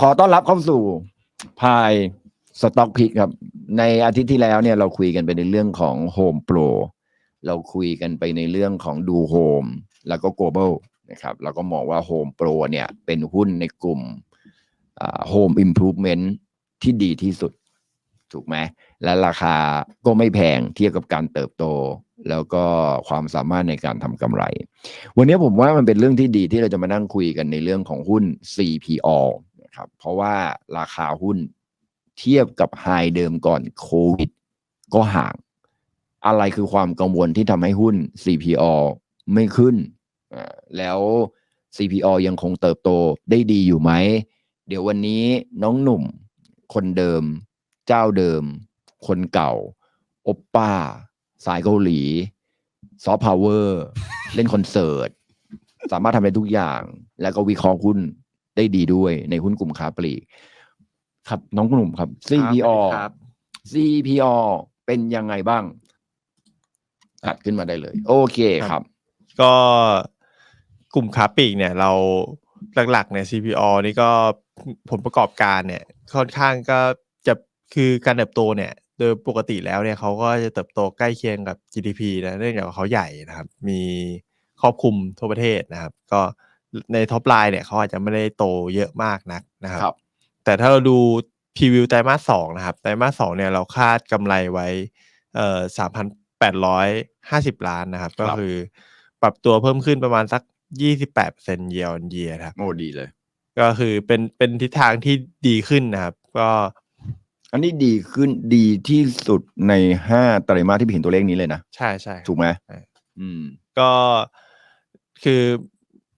ขอต้อนรับเข้าสู่พายสต็อกพิกครับ ในอาทิตย์ที่แล้วเนี่ยเราคุยกันไปในเรื่องของ Home Pro เราคุยกันไปในเรื่องของดู Home แล้วก็ Global นะครับเราก็มองว่า Home Pro เนี่ยเป็นหุ้นในกลุ่มอ่า Home Improvement ที่ดีที่สุด ถูกไหม และราคาก็ไม่แพงเทียบกับการเติบโต แล้วก็ความสามารถในการทำกำไร วันนี้ผมว่ามันเป็นเรื่องที่ดีที่เราจะมานั่งคุยกันในเรื่องของหุ้น CPO ครับ เพราะว่าราคาหุ้นเทียบกับไฮเดิมก่อนโควิด ก็ห่าง อะไรคือความกังวลที่ทำให้หุ้น CPO ไม่ขึ้น แล้ว CPO ยังคงเติบโตได้ดีอยู่ไหม เดี๋ยววันนี้น้องหนุ่ม คนเดิม เจ้าเดิม คนเก่าโอปป้า สายเกาหลี ซอฟต์พาวเวอร์ เล่นคอนเสิร์ต สามารถทำได้ทุกอย่าง แล้วก็วิเคราะห์หุ้น ได้ดีด้วยในหุ้นกลุ่มค้าปลีก ครับน้องหนุ่มครับ CPO ครับ CPO เป็นยังไงบ้างถัดขึ้นมาได้เลย โอเคครับ ก็กลุ่มค้าปลีกเนี่ย เราหลักๆเนี่ย CPO นี่ก็ผลประกอบการเนี่ย ค่อนข้างก็จะคือการเติบโตเนี่ย โดยปกติแล้วเนี่ยเขาก็จะเติบโตใกล้เคียงกับ GDP นะเนื่องจากว่าเขาใหญ่นะครับ มีครอบคลุมทั่วประเทศนะครับ ก็ ในท็อปไลน์เนี่ยเขาอาจจะไม่ได้โตเยอะมากนักนะครับครับแต่ถ้าเราดูพรีวิวไตรมาสสองนะครับไตรมาสสองเนี่ยเราคาดกำไรไว้เอ่อสามพันแปดร้อยห้าสิบล้านนะครับ ก็คือปรับตัวเพิ่มขึ้นประมาณสักยี่สิบแปดเปอร์เซ็นต์เยียร์เยียครับโอ้ดีเลย ก็คือเป็นเป็นทิศทางที่ดีขึ้นนะครับ ก็อันนี้ดีขึ้นดีที่สุดในห้าไตรมาสที่เห็นตัวเลขนี้เลยนะ ใช่ใช่ถูกไหมใช่อืม ก็คือ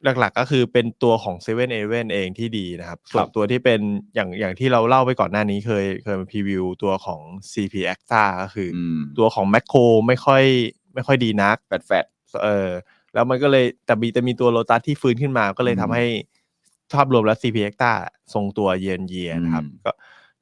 หลักๆก็คือเป็นตัวของ7 e เ e ่ e อเองที่ดีนะครับส่วนตัวที่เป็นอย่างอย่างที่เราเล่าไปก่อนหน้านี้เคยเคยมาพรีวิวตัวของ CP a x a ก็คือออืมตัวของแมคโครไม่ค่อยไม่ค่อยดีนักแฟดแฟดเออแล้วมันก็เลยแต่มีแต่มีตัวโลตัสที่ฟื้นขึ้นมาก็เลยอืมทำให้ภาพรวมแล้ว CP a x a ทรงตัวเยนเยียนะครับอืมก็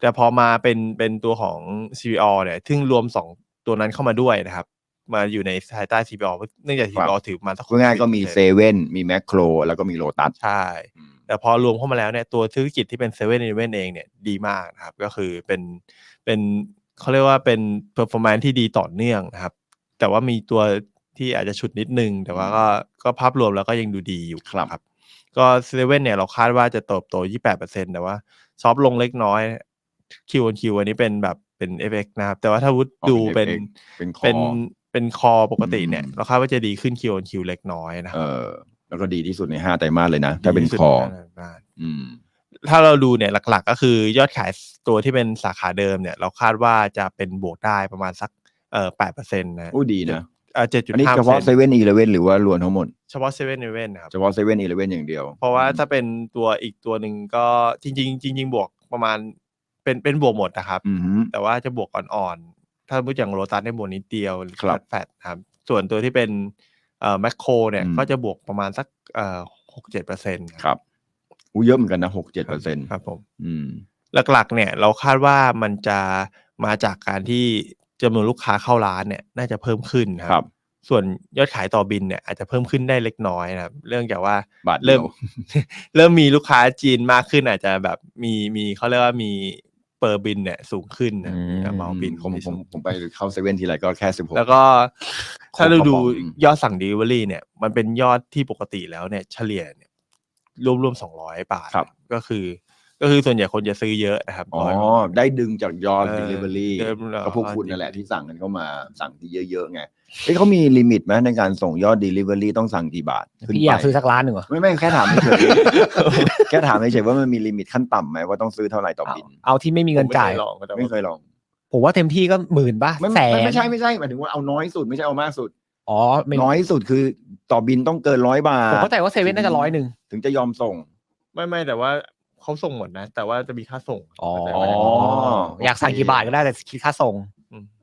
แต่พอมาเป็นเป็นตัวของ CPO เนี่ยซึ่งรวมสองตัวนั้นเข้ามาด้วยนะครับ มาอยู่ในภายใต้ CPO เนื่องจาก CPO ถือมาสักพูดง่ายๆก็มีเซ60%เว่นมีแมคโคร แล้วก็มีโลตัสใช่ แต่พอรวมเข้ามาแล้วเนี่ยตัวธุรกิจที่เป็นเซเว่นอีเวนเองเนี่ยดีมากนะครับ ก็คือเป็นเป็นเขาเรียกว่าเป็นเพอร์ฟอร์แมนที่ดีต่อเนื่องนะครับ แต่ว่ามีตัวที่อาจจะฉุดนิดนึง แต่ว่าก็ก็ภาพรวมแล้วก็ยังดูดีอยู่ครับครับก็เซเว่นเนี่ยเราคาดว่าจะเติบโต 28%แต่ว่าซอฟต์ลงเล็กน้อย Q on Q อันนี้เป็นแบบเป็น FX นะครับ แต่ว่าถ้าวุฒอ๋อดูเป็เป็นน FX เป็นคอ เป็นเป็นคอปกติเนี่ยอืมเราคาดว่าจะดีขึ้น Q on Q เล็กน้อยนะคเอรับอแล้วก็ดีที่สุดในห้าไตรมาสเลยนะ ถ้าเป็นดีที่สุดคอในบ้านอืมถ้าเราดูเนี่ยหลัก ๆ ก็คือยอดขายตัวที่เป็นสาขาเดิมเนี่ย เราคาดว่าจะเป็นบวกได้ประมาณสักเอ่อแปดเปอร์เซ็นต์นะอู้ดีนะเอ่อเจ็ดจุดอันนี้ห้าเฉพาะเซเว่นอีเลเว่นหรือว่ารวมทั้งหมด เฉพาะเซเว่นเว่นนะครับ เฉพาะเซเว่นอีเลเว่นอย่างเดียว เพราะว่าถ้าเป็นตัวอีกตัวหนึ่งก็จริงๆจริงๆบวกประมาณเป็นเป็นบวกหมดนะครับอืมฮึแต่ว่าจะบวกอ่อนๆ ถ้าพูดอย่างโรตัสได้บวกนิดเดียวครับ แฟตครับ ส่วนตัวที่เป็นเอ่อแมคโครเนี่ยอืม ก็จะบวกประมาณสักเอ่อหกเจ็ดเปอร์เซ็นต์ครับอู้เยอะเหมือนกันนะหกเจ็ดเปอร์เซ็นต์ครับผม อืม หลักๆ เนี่ยเราคาดว่ามันจะมาจากการที่จำนวนลูกค้าเข้าร้านเนี่ยน่าจะเพิ่มขึ้นนะครับส่วนยอดขายต่อบินเนี่ยอาจจะเพิ่มขึ้นได้เล็กน้อยนะครับ เรื่องจากว่าบาทเดีเริ่ยมวเริ่มมีลูกค้าจีนมากขึ้นอาจจะแบบมีมีเขาเรียกว่ามี เปอร์บินเนี่ยสูงขึ้นนะอืมเมาบินผมผมสูงผมไปเข้าเซเว่นทีไรก็แค่สิบหกแล้วก็ ถ้าเราดูกระป๋องยอดสั่ง Delivery เนี่ย มันเป็นยอดที่ปกติแล้วเนี่ย เฉลี่ยเนี่ยรวมๆสองร้อยบาทครับก็คือ ก็คือส่วนใหญ่คนจะซื้อเยอะนะครับอ๋อร้ยกว่าได้ดึงจากยอดเออ delivery เดิมเหรอก็พวกคุณนั่นแหละที่สั่งกันเข้ามาสั่งที่เยอะๆไงเอ้ยเขามีลิมิตไหมในการส่งยอด delivery ต้องสั่งกี่บาทขึ้นพี่ไปอยากซื้อสักล้านหนึ่งเหรอไม่ไม่แค่ถามเฉยๆแค่ถามเฉยๆว่ามันมีลิมิตขั้นต่ำไหมว่าต้องซื้อเท่าไหร่ต่อเอาบินเอาที่ไม่มีเงินจ่ายผมไม่คลองแต่ว่าไม่เคยลองผมว่าเต็มที่ก็หมื่นป่ะไม่แสไม่นไม่ใช่ไม่ใช่หมายถึงว่าเอาน้อยสุดไม่ใช่เอามากสุดอ๋อไม่น้อยสุดคือต่อบินต้องเกินร้อยบาทผมเข้าใจว่าเซเว่นน่าจะร้อยหนึ่งถึงจะยอมส่ง ไม่ไม่แต่ว่า เขาส่งหมดนะ แต่ว่าจะมีค่าส่งอ๋อแต่อ๋ว่าออยากสั่งกี่บาทก็ได้แต่คิดค่าส่ง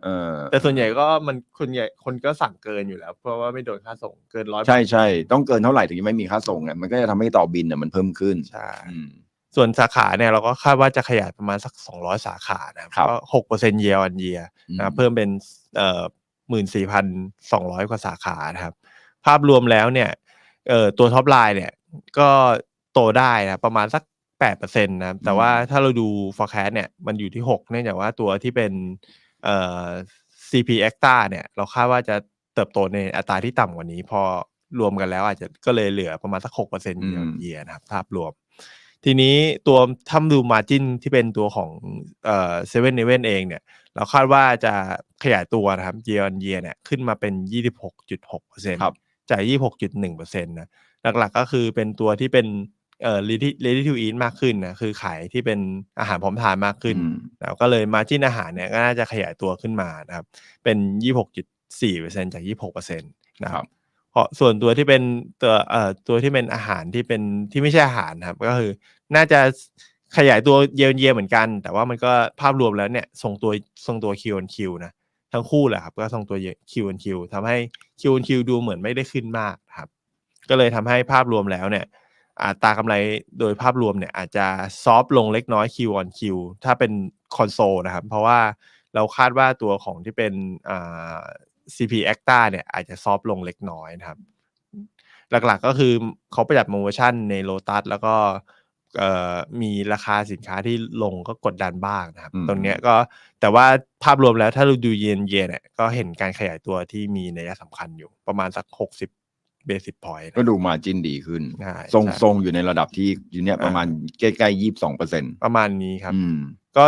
เออแต่ส่วนใหญ่ก็มันคนใหญ่คนก็สั่งเกินอยู่แล้ว เพราะว่าไม่โดนค่าส่งเกินร้อยใช่ใช่ต้องเกินเท่าไหร่ถึงจะไม่มีค่าส่งอะมันก็จะทำให้ต่อบินอะมันเพิ่มขึ้นใช่อืมส่วนสาขาเนี่ยเราก็คาดว่าจะขยายประมาณสักสองร้อยสาขานะครับครับก็หกเปอร์เซ็นต์เยียร์วันเยียนะครับเพิ่มเป็นเอ่อหมื่นสี่พันสองร้อยกว่าสาขานะครับ ภาพรวมแล้วเนี่ยเอ่อตัวท็อปไลน์เนี่ยก็โตได้นะประมาณสัก แปดเปอร์เซ็นต์นะครับ แต่ว่าถ้าเราดู forecast เนี่ย มันอยู่ที่หกเนื่องจากว่าตัวที่เป็นเอ่อ CP e x t a เนี่ย เราคาดว่าจะเติบโตในอัตราที่ต่ำกว่านี้ พอรวมกันแล้วอาจจะก็เลยเหลือประมาณสักหกเปอร์เซ็นต์อืมเยียนะครับ ภาพรวม ทีนี้ตัวถ้าดู margin ที่เป็นตัวของเอ่อเซเว่นเเองเนี่ย เราคาดว่าจะขยายตัวนะครับ year on year เนี่ยขึ้นมาเป็น 26.6%ครับจาก 26.1%นะ หลักๆก็คือเป็นตัวที่เป็น เอ่อ ready ready to eat มากขึ้นนะคือขายที่เป็นอาหารพร้อมทานมากขึ้นอืมแล้วก็เลย margin อาหารเนี่ยก็น่าจะขยายตัวขึ้นมานะครับ เป็น26.4%จาก26%นะคครัรับบเพราะส่วนตัวที่เป็นตัวเอ่อตัวที่เป็นอาหารที่เป็นที่ไม่ใช่อาหารนะครับ ก็คือน่าจะขยายตัวเยียเยียเหมือนกัน แต่ว่ามันก็ภาพรวมแล้วเนี่ยทรงตัวทรงตัว Q on Q นะทั้งคู่แหละครับ ก็ทรงตัว Q on Q ทำให้ Q on Q ดูเหมือนไม่ได้ขึ้นมากนะครับ ก็เลยทำให้ภาพรวมแล้วเนี่ย อัตรากำไรโดยภาพรวมเนี่ยอาจจะซอฟลงเล็กน้อย Q on Q ถ้าเป็นคอนโซลนะครับ เพราะว่าเราคาดว่าตัวของที่เป็นอ่า CP a c t a เนี่ยอาจจะซอฟลงเล็กน้อยนะครับ หลักๆก็คือเขาประหยัดโปรโมชั่นในโลตัสแล้วก็เอ่อมีราคาสินค้าที่ลงก็กดดันบ้างนะครับอืมตรงเนี้ยก็แต่ว่าภาพรวมแล้วถ้าเราดูเยนเยนเนี่ยก็เห็นการขยายตัวที่มีนัยสำคัญอยู่ประมาณสักหกสิบ เบสิ s พอยต์ก็ดูมาจินดีขึ้น ใช่ทรงใช่ ทรงอยู่ในระดับที่อยู่เนี่ยประมาณใกล้ๆยี่สิบสองเปอร์เซ็นต์ประมาณนี้ครับ อืม ก็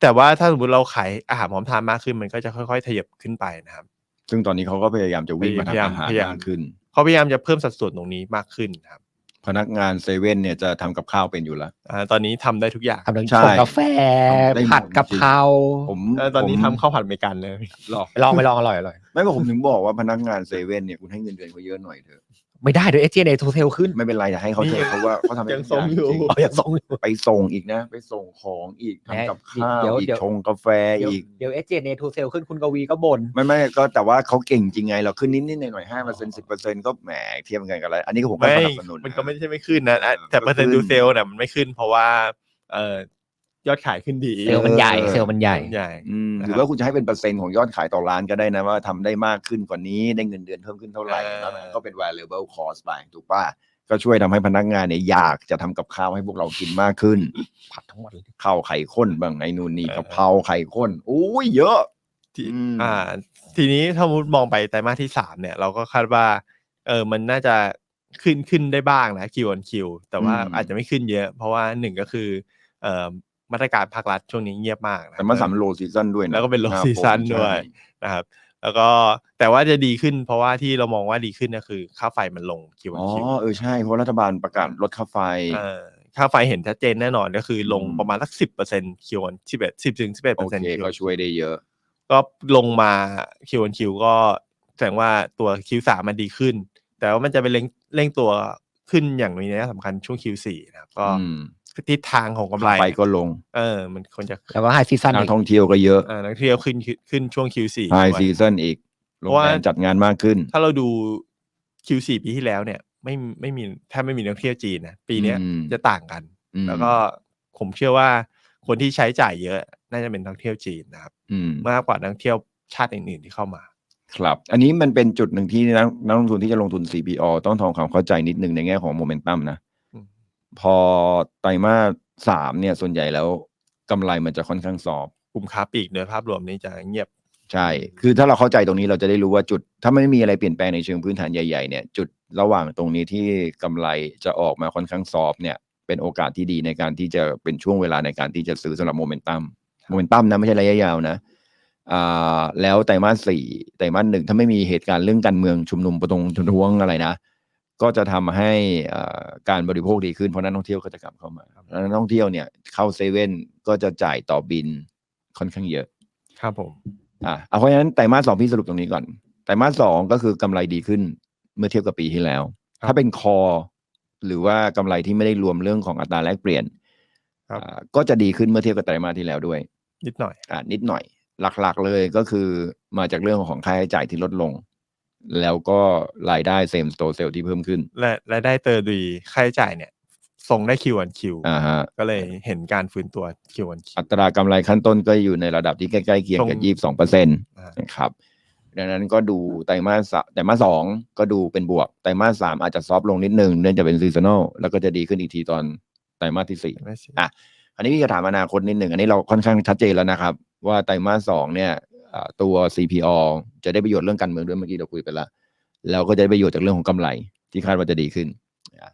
แต่ว่าถ้าสมมติเราขายอาหารพร้อมทานมากขึ้นมันก็จะค่อยๆขยับขึ้นไปนะครับ ซึ่งตอนนี้เขาก็พยายามจะวิ่งมาพยายามทำอาหารพยายาม มากขึ้น เขาพยายามจะเพิ่มสัดส่วนตรงนี้มากขึ้นครับ พนักงานเซเว่นเนี่ยจะทำกับข้าวเป็นอยู่แล้ว อ่าตอนนี้ทำได้ทุกอย่างทำทั้งใช่ชงกาแฟทำได้หมดผัดกะเพราผมเออตอนนี้ผมทำข้าวผัดอเมริกันเลย หรอไปลองไปลองอร่อยอร่อย ไม่ว่าผมถึงบอกว่าพนักงานเซเว่นเนี่ยคุณให้เงินเดือนเขาเยอะหน่อยเถอะ ไม่ได้เดี๋ยวเอเจนเอทูเทลขึ้นไม่เป็นไรจะให้เขาเถอะเพราะว่าเขาทำได้ยังทุกทรงอยู่จริงเอาอย่างทรงอยู่ ไปส่งอีกนะ ไปส่งของอีกทำกับข้าวเดี๋ยวอีกเดี๋ยว ชงกาแฟเดี๋ยวอีก เดี๋ยวเอเจนเอทูเทลขึ้นคุณกวีก็บ่น ไม่ไม่ก็แต่ว่าเขาเก่งจริงไง เราขึ้นนิดนิดหน่อยหน่อยห้าเปอร์เซ็นต์สิบเปอร์เซ็นต์ก็แหมเทียบกันกันแล้วอันนี้ก็ผมก็ไม่สนับสนุนมันก็ไม่ใช่ไม่ขึ้นนะอะเออแต่เปอร์เซ็นต์ก็ขึ้ดูนเซลล์เนี่ยมันไม่ขึ้นเพราะว่าเอ่อ ยอดขายขึ้นดีเซลล์มันใหญ่เออเซลล์มันใหญ่ใหญ่อืมนะครับหรือว่าคุณจะให้เป็นเปอร์เซ็นต์ของยอดขายต่อร้านก็ได้นะว่าทำได้มากขึ้นกว่านี้ได้เงินเดือนเพิ่มขึ้นเท่าไหร่เออแล้วมันก็เป็น variable cost ไปถูกป่ะก็ช่วยทำให้พนักงานเนี่ยอยากจะทำกับข้าวให้พวกเรากินมากขึ้น ผัดทั้งวันเลยข้าวไข่ข้นบ้างไอ้นู่นนี่เออกะเพราไข่ข้นโอ้ยเยอะที่อืมอ่า ทีนี้ถ้ามุดมองไปไตรมาสที่สามเนี่ย เราก็คาดว่า เออมันน่าจะขึ้นขึ้นได้บ้างนะคิวออนคิวแต่ว่าอืมอาจจะไม่ขึ้นเยอะ เพราะว่าหนึ่งก็คือเอ่อ มาตรการภาครัฐช่วงนี้เงียบมากนะแต่มันสามโลซีซันด้วยนะแล้วก็เป็น low หา season ผมด้วยใช่นะครับ แล้วก็แต่ว่าจะดีขึ้น เพราะว่าที่เรามองว่าดีขึ้นก็คือค่าไฟมันลงคิวอออ๋นอคิวเออใช่เพราะรัฐบาลประกาศลดค่าไฟเออค่าไฟเห็นชัดเจนแน่นอนก็คือลงอืมประมาณสักสิบเปอร์เซ็นต์คิวออนสิบเอ็ดสิบถึงสิบเอ็ดโอเปอร์เซ็นต์เคก็ช่วยได้เยอะ ก็ลงมาคิวออนคิวก็แสดงว่าตัวคิวสามมันดีขึ้น แต่ว่ามันจะไปเร่งเร่งตัวขึ้นอย่างมีนัยสำคัญช่วงคิวสี่นะครับก็อืม ทิศทางของกำไรไฟก็ลง เออ มันควรจะแล้วก็ไฮซีซั่นนัอีกกท่องเที่ยวก็เยอะเออนักเที่ยวขึ้นขึ้นช่วงคิวสี่ไฮซีซันอีกโรงเพราะว่าแรมจัดงานมากขึ้น ถ้าเราดู Q4 ปีที่แล้วเนี่ย ไม่ไม่มีแทบไม่มีนักเที่ยวจีนนะปีเนี้ยอืมจะต่างกันอืมแล้วก็ผมเชื่อว่าคนที่ใช้จ่ายเยอะน่าจะเป็นนักเที่ยวจีนนะครับอืมมากกว่านักเที่ยวชาติอื่นๆที่เข้ามา ครับ อันนี้มันเป็นจุดหนึ่งที่นักนักลงทุนที่จะลงทุน CPO ต้องทำความเข้าใจนิดหนึ่งในแง่ของโมเมนตัมนะอืม พอไตรมาสสามเนี่ยส่วนใหญ่แล้วกำไรมันจะค่อนข้างซอฟต์กลุ่มค้าปลีกโดยภาพรวมนี้จะเงียบ ใช่ คือถ้าเราเข้าใจตรงนี้เราจะได้รู้ว่าจุด ถ้าไม่มีอะไรเปลี่ยนแปลงในเชิงพื้นฐานใหญ่ๆเนี่ยจุดระหว่างตรงนี้ที่กำไรจะออกมาค่อนข้างซอฟต์เนี่ยเป็นโอกาสที่ดีในการที่จะเป็นช่วงเวลาในการที่จะซื้อสำหรับโมเมนตัมโมเมนตัมนะไม่ใช่ระยะยาวนะอ่าแล้วไตรมาสสี่ไตรมาสหนึ่งถ้าไม่มีเหตุการณ์เรื่องการเมืองชุมนุมประท้วงประท้วงอะไรนะ ก็จะทำให้อ่าการบริโภคดีขึ้นเพราะนักท่องเที่ยวก็จะกลับเข้ามาแล้วนักท่องเที่ยวเนี่ยเข้าเซเว่นก็จะจ่ายต่อบินค่อนข้างเยอะ ครับผม อะเอาเพราะฉะนั้นไตรมาสสองพี่สรุปตรงนี้ก่อนไตรมาสสองก็คือกำไรดีขึ้นเมื่อเทียบกับปีที่แล้วครับถ้าเป็นคอ หรือว่ากำไรที่ไม่ได้รวมเรื่องของอัตราแลกเปลี่ยนครับอ่าก็จะดีขึ้นเมื่อเทียบกับไตรมาสที่แล้วด้วย นิดหน่อยอ่านิดหน่อย หลักๆเลยก็คือมาจากเรื่องของค่าใช้จ่ายที่ลดลง แล้วก็รายได้เซมโตเซลที่เพิ่มขึ้น และรายได้เตอร์ดีค่าใช้จ่ายเนี่ยทรงได้คิวอันคิวอ่าฮะ ก็เลยเห็นการฟื้นตัวคิวอันคิว อัตรากำไรขั้นต้นก็อยู่ในระดับที่ใกล้ๆเคียงกับตรงยี่สิบสองเปอร์เซ็นต์นะครับ ดังนั้นก็ดูไตรมาสสะไตรมาสสองก็ดูเป็นบวก ไตรมาสสามอาจจะซอฟต์ลงนิดนึงเนื่องจากเป็นซีซันอลแล้วก็จะดีขึ้นอีกทีตอนไตรมาสที่สี่ไม่ใช่อะ อันนี้พี่จะถามอนาคตนิดหนึ่ง อันนี้เราค่อนข้างชัดเจนแล้วนะครับ ว่าไตรมาสสองเนี่ยอ่า ตัว CPO จะได้ประโยชน์เรื่องการเมืองด้วยเมื่อกี้เราคุยไปแล้วแล้วก็จะได้ประโยชน์จากเรื่องของกำไรที่คาดว่าจะดีขึ้นอะ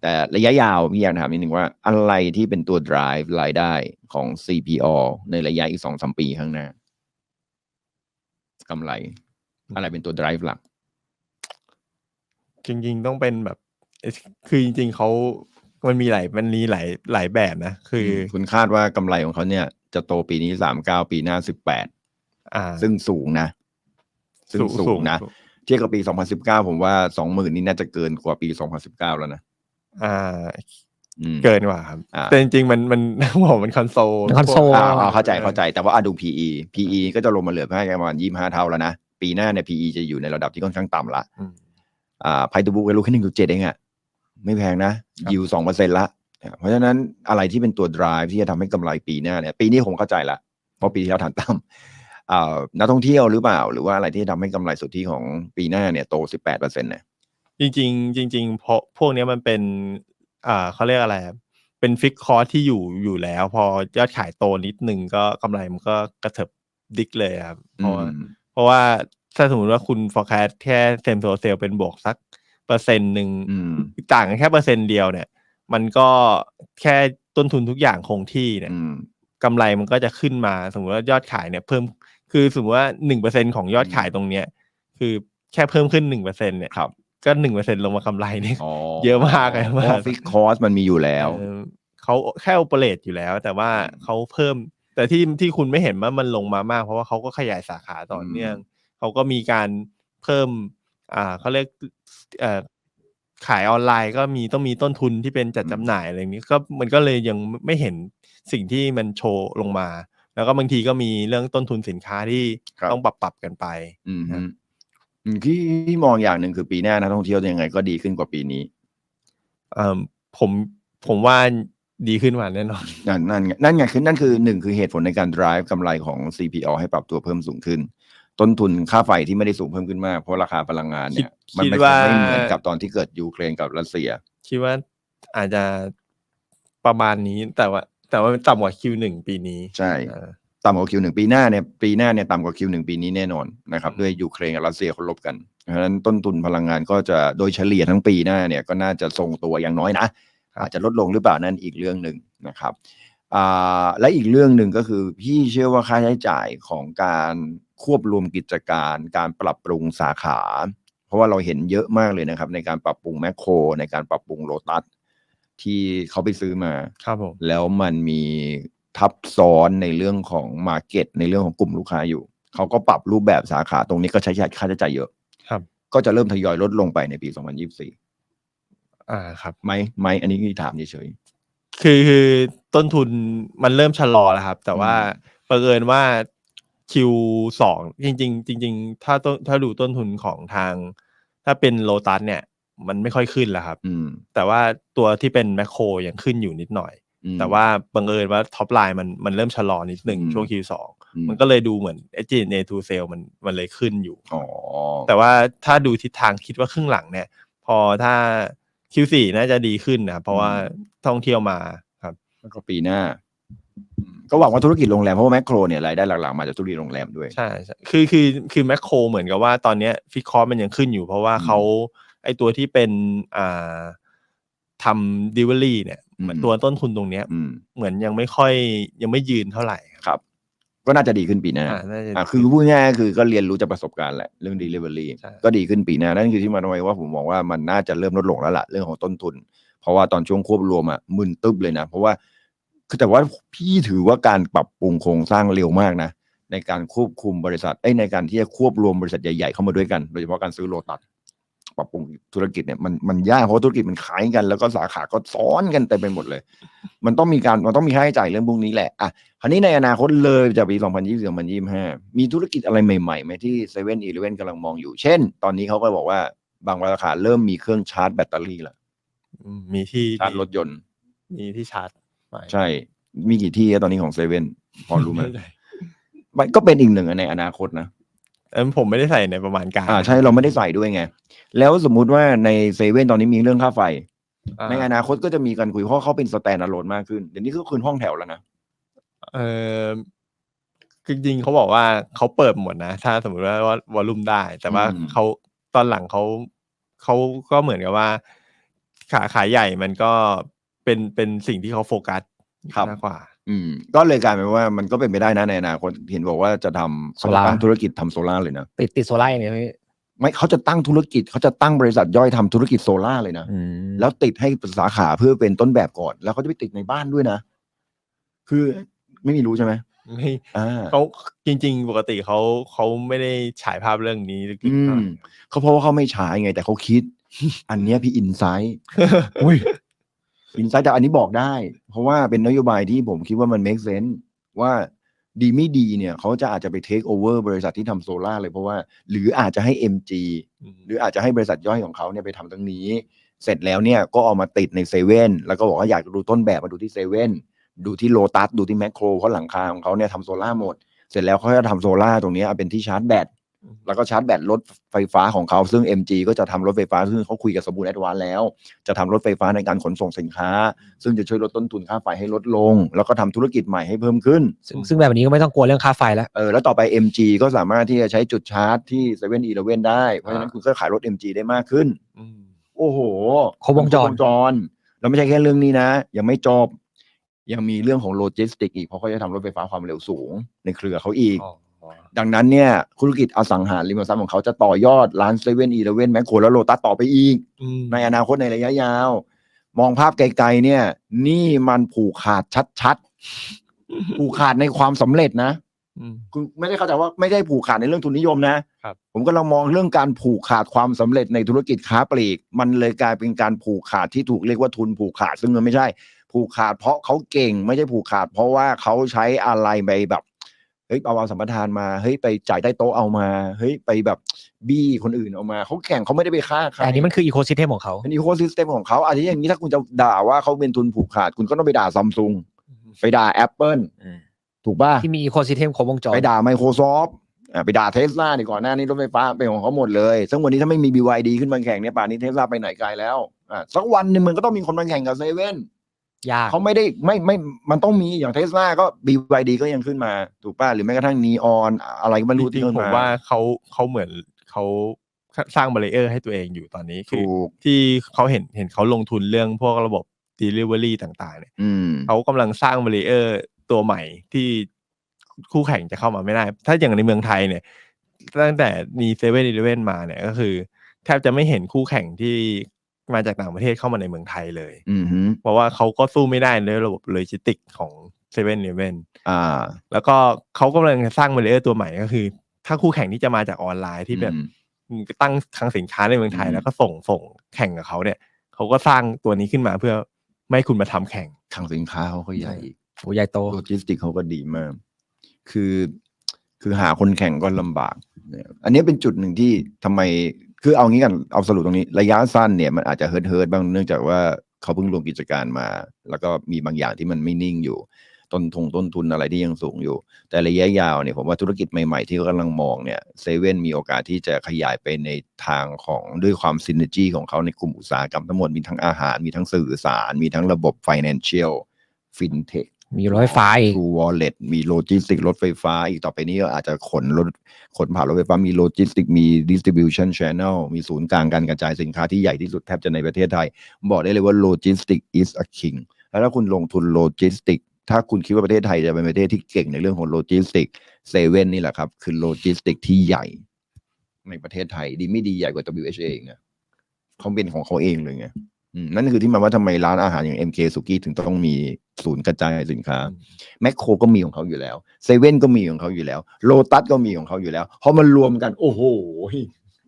แต่ระยะยาวพี่อยากถามนิดหนึ่งว่าอะไรที่เป็นตัว drive รายได้ของ CPO ในระยะอีกสองสามปีข้างหน้ากำไร อะไรเป็นตัว drive หลัก จริง ๆ ต้องเป็นแบบ คือจริง ๆเขามันมีหลายมันมีหลายหลายแบบนะ คือ คุณคาดว่ากำไรของเขาเนี่ย จะโตปีนี้สามเก้าปีหน้าสิบแปดอ่า ซึ่งสูงนะ ซึ่งสูงนะ เทียบกับปี 2019 ผมว่า 20,000 นี่น่าจะเกินกว่าปี 2019 แล้วนะ อ่าอืมเกินกว่าครับอ่าแต่จริงๆ มันมันผมมันคอนโซลมันคอนโซลอ่าอ่าเข้าใจเข้าใจ แต่ว่าอะดู PE PE ก็จะลงมาเหลือแค่ประมาณ 25 เท่าแล้วนะ ปีหน้าเนี่ย PE จะอยู่ในระดับที่ค่อนข้างต่ำละอืมอ่าไพตูบุ๊กรู้แค่1.7เองอะไม่แพงนะครับยิว2%ละ เพราะฉะนั้นอะไรที่เป็นตัว drive ที่จะทำให้กำไรปีหน้าเนี่ย ปีนี้ผมเข้าใจละ เพราะปีที่แล้วฐานต่ำอ่า นักท่องเที่ยวหรือเปล่า หรือว่าอะไรที่ทำให้กำไรสุทธิของปีหน้าเนี่ยโต 18%เนี่ยจริงๆจริงๆเพราะพวกเนี้ยมันเป็นอ่าเขาเรียกอะไรครับเป็นฟิกคอร์ที่อยู่อยู่แล้ว พอยอดขายโตนิดนึงก็กำไรมันก็กระเถิบดิกเลยครับเพราะว่าอืมเพราะว่าถ้าสมมติว่าคุณ forecast แค่เซมโซเซลเป็นบวกสักเปอร์เซ็นต์หนึ่งอืมต่างกันแค่เปอร์เซ็นต์เดียวเนี่ย มันก็แค่ต้นทุนทุกอย่างคงที่เนี่ยอืมกำไรมันก็จะขึ้นมาสมมติว่ายอดขายเนี่ยเพิ่ม คือสมมติว่าหนึ่งเปอร์เซ็นของยอดขายตรงเนี้ย คือแค่เพิ่มขึ้นหนึ่งเปอร์เซ็นเนี่ยครับ ก็หนึ่งเปอร์เซ็นลงมากำไรเนี่ยอ๋อเยอะมากเลยเพราะมากฟิกคอสมันมีอยู่แล้วเออเขาแค่โอเปเรตอยู่แล้ว แต่ว่าอืมเขาเพิ่ม แต่ที่ที่คุณไม่เห็นว่ามันลงมามาก เพราะว่าเขาก็ขยายสาขาต่ออมเนื่องเขาก็มีการเพิ่ม อ่าเขาเรียกเอ่อขายออนไลน์ก็มีต้องมีต้นทุนที่เป็นจัดจำหน่ายอะไรอย่างนี้ก็มันก็เลยยังไม่เห็นสิ่งที่มันโชว์ลงมา แล้วก็บางทีก็มีเรื่องต้นทุนสินค้าที่ครับต้องปรับปรับกันไปอืมครัฮึบอืมที่ที่มองอย่างหนึ่งคือปีหน้านักท่องเที่ยวยังไงก็ดีขึ้นกว่าปีนี้ เอ่อผมผมว่าดีขึ้นกว่าแน่นอน นั่นนั่นไงนั่นไงคือนั่นคือหนึ่งคือเหตุผลในการ drive กำไรของ CPO ให้ปรับตัวเพิ่มสูงขึ้น ต้นทุนค่าไฟที่ไม่ได้สูงเพิ่มขึ้นมาก เพราะราคาพลังงานเนี่ยคิดมันไม่คิดว่าไม่เหมือนกับตอนที่เกิดยูเครนกับรัสเซีย คิดว่าอาจจะประมาณนี้แต่ว่า แต่ว่าต่ำกว่า Q1 ปีนี้ใช่ อ่า ต่ำกว่า Q1 ปีหน้าเนี่ยปีหน้าเนี่ยต่ำกว่า Q1 ปีนี้แน่นอนนะครับอืม ด้วยยูเครนกับรัสเซียเขาลบกันเพราะฉะนั้นต้นทุนพลังงานก็จะโดยเฉลี่ยทั้งปีหน้าเนี่ยก็น่าจะทรงตัวอย่างน้อยนะอาจจะลดลงหรือเปล่านั่นอีกเรื่องหนึ่งนะครับอ่าและอีกเรื่องหนึ่งก็คือพี่เชื่อว่าค่าใช้จ่ายของการควบรวมกิจการ การปรับปรุงสาขา เพราะว่าเราเห็นเยอะมากเลยนะครับในการปรับปรุงแมคโคร ในการปรับปรุงโลตัส ที่เขาไปซื้อมา ครับผมแล้วมันมีทับซ้อนในเรื่องของมาร์เก็ตในเรื่องของกลุ่มลูกค้าอยู่ เขาก็ปรับรูปแบบสาขาตรงนี้ก็ใช้ค่าใช้จ่ายเยอะ ครับ ก็จะเริ่มทยอยลดลงไปในปี 2024 อ่าครับ ไหมไหมอันนี้คือถามเฉย คือคือต้นทุนมันเริ่มชะลอแล้วครับ แต่ว่าอืม ประเอิญว่า Q2 จริง ๆ จริง ๆ ถ้าต้นถ้าดูต้นทุนของทาง ถ้าเป็นโลตัสเนี่ย มันไม่ค่อยขึ้นแล้วครับๆอืม แต่ว่าตัวที่เป็นแมคโครยังขึ้นอยู่นิดหน่อย อืม แต่ว่าบังเอิญว่าท็อปไลน์มันมันเริ่มชะลอนิดหนึ่งอืม ช่วง Q2 อืมมันก็เลยดูเหมือน s g n a to sale มันมันเลยขึ้นอยู่ อ๋อแต่ว่าถ้าดูทิศทางคิดว่าครึ่งหลังเนี่ย พอถ้า Q4 น่าจะดีขึ้นนะครับเพราะว่าท่องเที่ยวมาครับ แล้วก็ปีหน้าอืมก็หวังว่าธุรกิจโรงแรม เพราะว่าแมคโครเนี่ยรายได้หลักๆมาจากธุรกิจโรงแรมด้วย ใช่ใช่คือคือคือแมคโครเหมือนกับว่าตอนเนี้ยฟิกคอร์มันยังขึ้นอยู่ เพราะว่าอืม เขา ไอตัวที่เป็นอ่าทำดิวเวอรี่เนี่ยอืมตัวต้นทุนตรงเนี้ย อืม เหมือนยังไม่ค่อยยังไม่ยืนเท่าไหร่ครับ ครับ ก็น่าจะดีขึ้นปีหน้า อ่าน่าจะ อ่าคือพูดง่ายๆคือก็เรียนรู้จากประสบการณ์แหละเรื่อง delivery ใช่ ก็ดีขึ้นปีหน้า นั่นคือที่มาทำไมว่าผมมองว่ามันน่าจะเริ่มลดลงแล้วล่ะเรื่องของต้นทุน เพราะว่าตอนช่วงควบรวมอะมึนตึ๊บเลยนะ เพราะว่าคือแต่ว่าพี่ถือว่าการปรับปรุงโครงสร้างเร็วมากนะ ในการควบคุมบริษัทเอ้ยในการที่จะควบรวมบริษัทใหญ่ๆเข้ามาด้วยกันโดยเฉพาะการซื้อโลตัส ปรับปรุงธุรกิจเนี่ยมันมันยากเพราะว่าธุรกิจมันขายกันแล้วก็สาขาก็ซ้อนกันเต็มไปหมดเลย มันต้องมีการมันต้องมีค่าใช้จ่ายเรื่องพวกนี้แหละอะคราวนี้ในอนาคตเลยจากปี2024 2025 มีธุรกิจอะไรใหม่ๆไหมที่เซเว่นอีเลเว่นกำลังมองอยู่ เช่น ตอนนี้เขาก็บอกว่าบางราคาเริ่มมีเครื่องชาร์จแบตเตอรี่แล้วอืมมีที่ชาร์จรถยนต์ มีที่ชาร์จไฟใช่ มีกี่ที่อะตอนนี้ของเซเว่นพอรู้ไหมด้มันก็เป็นอีกหนึ่งในอนาคตนะ เออผมไม่ได้ใส่ในประมาณการอ่าใช่เราไม่ได้ใส่ด้วยไง แล้วสมมุติว่าในเซเว่นตอนนี้มีเรื่องค่าไฟาในอนาคตก็จะมีการคุยเพราะเขาเป็นสแตนด์อะโลนมากขึ้น เดี๋ยวนี้ก็คืนห้องแถวแล้วนะเออจริงๆเขาบอกว่าเขาเปิดหมดนะ ถ้าสมมติว่าวอลลุ่มได้ แต่ว่าอืมเขาตอนหลังเขาเขาก็เหมือนกับว่า ขาขายใหญ่มันก็เป็นเป็นสิ่งที่เขาโฟกัสมากกว่า อืม ก็เลยกลายเป็นว่ามันก็เป็นไปได้นะในอนาคตเห็นบอกว่าจะทำเขาจะตั้งธุรกิจทำโซล่าร์เลยนะ ติดติดโซล่าร์อย่างเดียวพี่ไม่เขาจะตั้งธุรกิจเขาจะตั้งบริษัทย่อยทำธุรกิจโซล่าร์เลยนะอืมแล้วติดให้สาขาเพื่อเป็นต้นแบบก่อน แล้วเขาจะไปติดในบ้านด้วยนะ คือไม่มีรู้ใช่ไหมไม่อ่าเขาจริง ๆ ปกติเขาเขาไม่ได้ฉายภาพเรื่องนี้ลึกอืๆเท่าไหมร่เขาเพราะว่าเขาไม่ฉายไง แต่เขาคิด อันเนี้ยพี่อินไซต์อุ้ย อินไซต์แต่อันนี้บอกได้ เพราะว่าเป็นนโยบายที่ผมคิดว่ามัน make sense ว่าดีไม่ดีเนี่ย เขาจะอาจจะไปเทคโอเวอร์บริษัทที่ทำโซล่าร์เลยเพราะว่า หรืออาจจะให้ MG หรืออาจจะให้บริษัทย่อยของเขาเนี่ยไปทำตรงนี้ เสร็จแล้วเนี่ยก็เอามาติดในเซเว่นแล้วก็บอกว่าอยากจะดูต้นแบบมาดูที่เซเว่นดูที่โลตัสดูที่แมคโครเพราะหลังคาของเขาเนี่ยทำโซล่าร์หมด เสร็จแล้วเขาจะทำโซล่าร์ตรงเนี้ยเอาเป็นที่ชาร์จแบต แล้วก็ชาร์จแบตรถไฟฟ้าของเขาซึ่ง MG ก็จะทำรถไฟฟ้า ซึ่งเขาคุยกับสมบูรณ์แอดวานแล้ว จะทำรถไฟฟ้าในการขนส่งสินค้า ซึ่งจะช่วยลดต้นทุนค่าไฟให้ลดลง แล้วก็ทำธุรกิจใหม่ให้เพิ่มขึ้นซึ่งซึ่งแบบนี้ก็ไม่ต้องกลัวเรื่องค่าไฟแล้วเออแล้วต่อไป MG ก็สามารถที่จะใช้จุดชาร์จที่7 e เ e ่ e อได้ เพราะฉะนั้นอ่าคุณก็ขายรถ MG ได้มากขึ้นอืมโอ้โหครบวงจรครบรแล้วไม่ใช่แค่เรื่องนี้นะ ยังไม่จบยังมีเรื่องของโลจิสติกอีกเพราะเขาจะทำรถไฟฟ้าความเร็วสูงในเครือเขาอีก ดังนั้นเนี่ยธุรกิจอสังหาริมทรัพย์ของเขาจะต่อยอดร้านเซเว่นอีเลเว่นแมคโครและโลตัสต่อไปอีกอืมในอนาคตในระยะยาว มองภาพไกลๆเนี่ย นี่มันผูกขาดชัดๆ ผูกขาดในความสำเร็จนะอืมคุณไม่ได้เข้าใจว่าไม่ได้ผูกขาดในเรื่องทุนนิยมนะครับผมก็ลังมองเรื่องการผูกขาดความสำเร็จในธุรกิจค้าปลีก มันเลยกลายเป็นการผูกขาดที่ถูกเรียกว่าทุนผูกขาดซึ่งมันไม่ใช่ ผูกขาดเพราะเขาเก่ง ไม่ใช่ผูกขาด เพราะว่าเขาใช้อะไรไปแบบ เฮ้ยเอาเอาสัมปทานมาเฮ้ยไปจ่ายใต้โต๊ะเอามาเฮ้ยไปแบบบี้คนอื่นเอามาเขาแข่งเขาไม่ได้ไปฆ่าใครแต่อันนี้มันคืออีโคซิสเทมของเขาเป็นอีโคซิสเต็มของเขาอันนี้อย่างนี้ถ้าคุณจะด่าว่าเขาเป็นทุนผูกขาด คุณก็ต้องไปด่าซัมซุงไปด่า Apple อืมถูกป่ะที่มีอีโคซิสเทมครบวงจรไปด่า Microsoft อะไปด่าเทสลาดีก่อนหน้านี้รถไฟฟ้าเป็นของเขาหมดเลย ซึ่งวันนี้ถ้าไม่มี BYD ขึ้นมาแข่งเนี่ยป่านนี้เทสลาไปไหนไกลแล้วอะสักวันหนึ่งมันก็ต้องมีคนมาแข่งกับเซเว่น ยาก เขาไม่ได้ไม่ไม่มันต้องมีอย่างเทสลาก็ BYD ก็ยังขึ้นมาถูกป่ะหรือแม้กระทั่งนีออนอะไรก็ไม่จรู้ริที่งขึ้นๆผมมาว่าเขาเขาเหมือนเขาสร้างบ a ร i เออร์ให้ตัวเองอยู่ตอนนี้คือถูกที่เขาเห็นเห็นเขาลงทุนเรื่องพวกระบบ Delivery ต่างๆเนี่ยอืม เขากำลังสร้างบ a ร i เออร์ตัวใหม่ที่คู่แข่งจะเข้ามาไม่ได้ ถ้าอย่างในเมืองไทยเนี่ย ตั้งแต่มีเซเว่นอีเลเว่นมาเนี่ยก็คือ แทบจะไม่เห็นคู่แข่งที่ มาจากต่างประเทศเข้ามาในเมืองไทยเลยอืมฮึเพราะว่าเขาก็สู้ไม่ได้ในระบบโลจิสติกของเซเว่นอีเลเว่นอ่า แล้วก็เขากำลังสร้างบ a ร i เออร์ตัวใหม่ก็คือ ถ้าคู่แข่งที่จะมาจากออนไลน์ที่แบบอืม ตั้งคลังสินค้าในเมืองไทย อืม แล้วก็ส่งส่งแข่งกับเขาเนี่ยเขาก็สร้างตัวนี้ขึ้นมาเพื่อไม่ให้คุณมาทำแข่ง ทางสินค้าเขาก็ใหญ่อีก โอ้ใหญ่โต โลจิสติกเขาก็ดีมาก คือ คือหาคนแข่งก็ลำบากเนี่ยอันนี้เป็นจุดหนึ่งที่ทำไม คือเอางี้กันเอาสรุปตรงนี้ระยะสั้นเนี่ยมันอาจจะเฮิร์ทเฮิร์ทบ้างเนื่องจากว่าเขาเพิ่งรวมกิจการมา แล้วก็มีบางอย่างที่มันไม่นิ่งอยู่ ต้นทุนต้นทุนอะไรที่ยังสูงอยู่ แต่ระยะยาวเนี่ยผมว่าธุรกิจใหม่ๆที่เขากำลังมองเนี่ยเซเว่นมีโอกาสที่จะขยายไปในทางของด้วยความซินเนจีของเขาในกลุ่มอุตสาหกรรมทั้งหมดมีทั้งอาหาร มีทั้งสื่อสาร มีทั้งระบบ financial fintech มีรถไฟฟ้าอีก True Wallet มีโลจิสติกรถไฟฟ้า อีกต่อไปนี้ก็อาจจะขนรถขนผ่านรถไฟฟ้ามีโลจิสติกมี distribution channel มีศูนย์กลางการกระจายสินค้าที่ใหญ่ที่สุดแทบจะในประเทศไทย บอกได้เลยว่าโลจิสติก is a king แล้วถ้าคุณลงทุนโลจิสติก ถ้าคุณคิดว่าประเทศไทยจะเป็นประเทศที่เก่งในเรื่องของโลจิสติกเซเว่นนี่แหละครับ คือโลจิสติกที่ใหญ่ ในประเทศไทย ดีไม่ดีใหญ่กว่า WHA เองอะเขาเป็นของเขาเองเลยไง นั่นคือที่มาว่าทำไมร้านอาหารอย่าง MK สุกี้ถึงต้องมีศูนย์กระจายสินค้าแมคโครก็มีของเขาอยู่แล้วเซเว่นก็มีของเขาอยู่แล้วโลตัสก็มีของเขาอยู่แล้วพอมันรวมกัน โอ้โห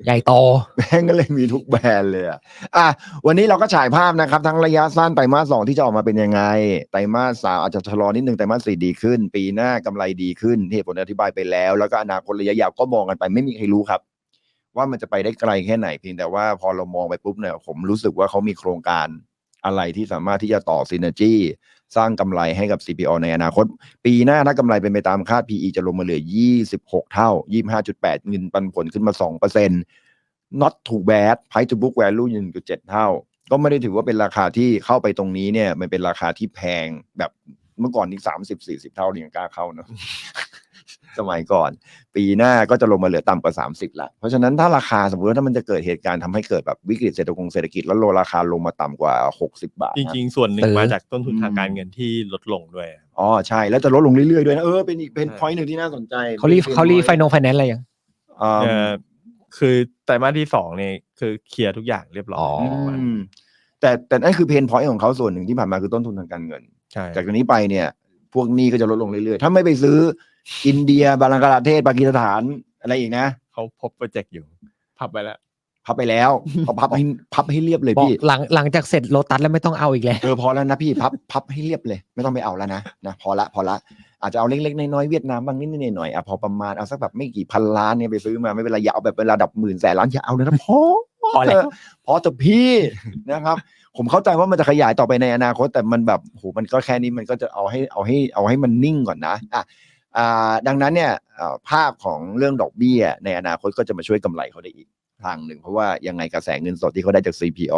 ใหญ่โตแม่งก็เลยมีทุกแบรนด์เลยอะอะวันนี้เราก็ฉายภาพนะครับ ทั้งระยะสั้นไตรมาสสองที่จะออกมาเป็นยังไง ไตรมาสสามอาจจะชะลอนิดนึงไตรมาสสี่ดีขึ้น ปีหน้ากำไรดีขึ้นเหตุผลอธิบายไปแล้ว แล้วก็อนาคตระยะยาวก็มองกันไปไม่มีใครรู้ครับ ว่ามันจะไปได้ไกลแค่ไหนเพียงแต่ว่าพอเรามองไปปุ๊บเนี่ยผมรู้สึกว่าเขามีโครงการอะไรที่สามารถที่จะต่อซินเนจีสร้างกำไรให้กับ CPO ในอนาคต ปีหน้าถ้ากำไรเป็นไปตามคาด PE จะลงมาเหลือ 26 เท่า 25.8 เงินปันผลขึ้นมา 2% not too bad price to book value 1.7 เท่า ก็ไม่ได้ถือว่าเป็นราคาที่เข้าไปตรงนี้เนี่ย มันเป็นราคาที่แพงแบบเมื่อก่อนนี่สามสิบสี่สิบเท่าเนี่ยกล้าเข้าเนอะ สมัยก่อน ปีหน้าก็จะลงมาเหลือต่ำกว่าสามสิบละเพราะฉะนั้นถ้าราคาสมมติว่าถ้ามันจะเกิดเหตุการณ์ทำให้เกิดแบบวิกฤตเศรษฐกงเศรษฐกิจแล้วโลราคาลงมาต่ำกว่าหกสิบาทจนะ ริงๆ ส่วนหนึ่งซื้อมาจากต้นทุนทางอืมการเงินที่ลดลงด้วย อ๋อใช่แล้วจะลดลงเรื่อยๆด้วยนะเออเป็นอีกเป็นใช่ พอยต์หนึ่งที่น่าสนใจเขารีป็นเขารี point ไฟโนไฟแนนซ์อะไรยัง อ่าเออคือไตรมาสที่สองเนี่ยคือเคลียร์ทุกอย่างเรียบร้อยอ๋อ อืมแต่แต่นั่นคือเพนพอยต์ของเขาส่วนหนึ่งที่ผ่านมาคือต้นทุนทางการเงิน ใช่จากนี้ไปเนี่ย พวกหนี้ก็จะลดลงเรื่อยๆ ถ้าไม่ไปซื้อ อินเดียบาลังกลาเทศปากีสถานอะไรอีกนะเขาพบโปรเจกต์อยู่ พับไปแล้ว พับไปแล้วเอาพับให้พับให้เรียบเลยบอกพี่ หลังหลังจากเสร็จโลตัสแล้วไม่ต้องเอาอีกแล้ว เออพอแล้วนะพี่พับพับให้เรียบเลย ไม่ต้องไปเอาแล้วนะนะพอละพอละอาจจะเอาเล็กๆน้อยๆเวียดนามบ้างนิดๆหน่อยๆอะพอประมาณเอาสักแบบไม่กี่พันล้านเนี่ยไปซื้อมาไม่เป็นไรอย่าเอาแบบเป็นระดับหมื่นแสนล้านอย่าเอาเลยนะพอพอแล้วเถะพอเถอะพี่นะครับ ผมเข้าใจว่ามันจะขยายต่อไปในอนาคต แต่มันแบบโหมันก็แค่นี้มันก็จะเอาให้เอาให้เอาให้มันนิ่งก่อนนะอะอ่า ดังนั้นเนี่ยเอ่อภาพของเรื่องดอกเบี้ย ในอนาคตก็จะมาช่วยกำไรเขาได้อีกทางหนึ่ง เพราะว่ายังไงกระแสเงินสดที่เขาได้จาก CPO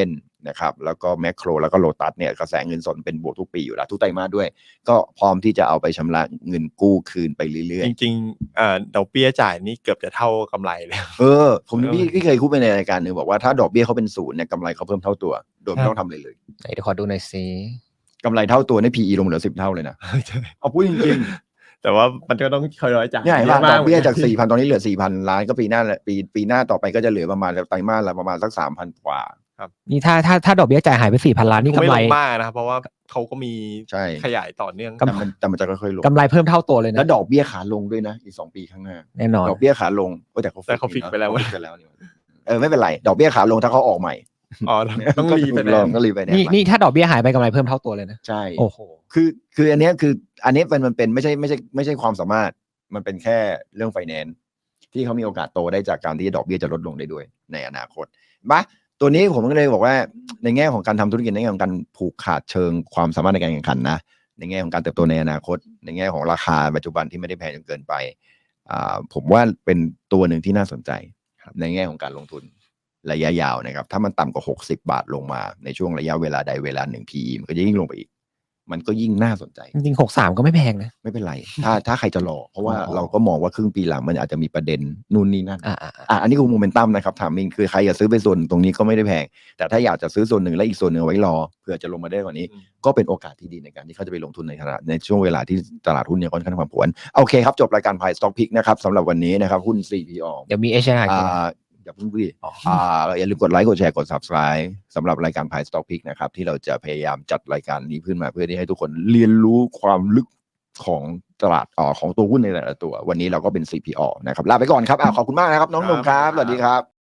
7นะครับแล้วก็แมคโครแล้วก็โลตัสเนี่ยกระแสเงินสดเป็นบวกทุกปีอยู่แล้ว ทุกไตรมาสด้วย ก็พร้อมที่จะเอาไปชำระเงินกู้คืนไปเรื่อยจริงๆอ่าดอกเบี้ยจ่ายนี่เกือบจะเท่ากำไรเลยๆเออ ผมพี่พี่เคยพูดไปในรายการหนึ่งบอกว่าถ้าดอกเบี้ยเขาเป็นศูนย์เนี่ยกำไรเขาเพิ่มเท่าตัว โดยไม่ต้องทำอะไรเลยไหนเดี๋ยวขอดูหน่อยสิกำไรเท่าตัวใน PE ลงเหลือสิบเท่าเลยนะเอาพูดจริง แต่ว่ามันก็ต้องคอยร้อยจ่ายๆเนี่ยเห็นเยป่ะอะดมาอกเบี้ยจากหมืนนสี่พันตอนนี้เหลือสี่พันล้านก็ปีหน้าแหละปีปีหน้าต่อไปก็จะเหลือประมาณไตรมาสละประมาณสักสามพันกว่านี่ถ้าถ้าถ้าดอกเบี้ยจ่ายหายไปสี่พันล้านนี่คงกำไม่ไรลงมากนะครับเพราะว่าเขาก็มีใช่ขยายต่อเนื่องแต่มันแต่มันจะค่อยๆลงกำไรเพิ่มเท่าตัวเลยแล้วนะดอกเบี้ยขาลงด้วยนะอีกสองปีข้างหน้าแน่นอนดอกเบี้ยขาลงโอ้แต่เขาแต่เขาฟิกไปแล้วเขาฟิกไปแล้วนี่เออไม่เป็นไรดอกเบี้ยขาลงถ้าเขาออกใหม่ อ๋อต้องรีไปลแล้อวงก็รีไปแน่นี่นี่ถ้าดอกเบี้ยหายไปกำไรเพิ่มเท่าตัวเลยนะใช่โอ้โหคือคืออันเนี้ยคืออันนี้มันมันเป็นไม่ใช่ไม่ใช่ไม่ใช่ความสามารถมันเป็นแค่เรื่องไฟแนนซ์ที่เขามีโอกาสโตได้จากการที่ดอกเบี้ยจะลดลงได้ด้วยในอนาคตมะตัวนี้ผมก็เลยบอกว่าในแง่ของการทำธุรกิจในแง่ของการผูกขาดเชิงความสามารถในการแข่งขันนะในแง่ของการเติบโตในอนาคต ในแง่ของราคาปัจจุบันที่ไม่ได้แพงจนเกินไปอ่าผมว่าเป็นตัวหนึ่งที่น่าสนใจในแง่ของการลงทุน ระยะยาวนะครับ ถ้ามันต่ำกว่า 60 บาทลงมาในช่วงระยะเวลาใดเวลาหนึ่ง PE มันก็จะยิ่งลงไปอีก มันก็ยิ่งน่าสนใจ จริงๆหกสามก็ไม่แพงนะ ไม่เป็นไร ถ้าถ้าใครจะรอ เพราะว่าอ๋อ เราก็มองว่าครึ่งปีหลังมันอาจจะมีประเด็นนู่นนี่นั่นอ่าอ่าอ่าอะอันนี้คือโมเมนตัมนะครับถามมิงคือใครอยากซื้อไปส่วนตรงนี้ก็ไม่ได้แพง แต่ถ้าอยากจะซื้อส่วนหนึ่งและอีกส่วนหนึ่งเอาไว้รอเผื่อจะลงมาได้กว่านี้ อืม ก็เป็นโอกาสที่ดีในการที่เขาจะไปลงทุนในขณะในช่วงเวลาที่ตลาดหุ้นเนี่ยค่อนข้างผันผวนโอเคครับจบรายการพายสต็อกพิกนะครับสำหรับวันนี้นะครับหุ้น CPO เดี๋ยวมีเอชไอ อ่า อย่าเพิ่งพี่อ่าอย่าลืมกดไลค์กดแชร์กด subscribe สำหรับรายการพายสต็อกพิกนะครับ ที่เราจะพยายามจัดรายการนี้ขึ้นมา เพื่อที่ให้ทุกคนเรียนรู้ความลึกของตลาดอ่อของตัวหุ้นในแต่ละตัว วันนี้เราก็เป็น CPO นะครับลาไปก่อนครับอ่าขอบคุณมากนะครับ น้องหนุ่มครับสวัสดีครับ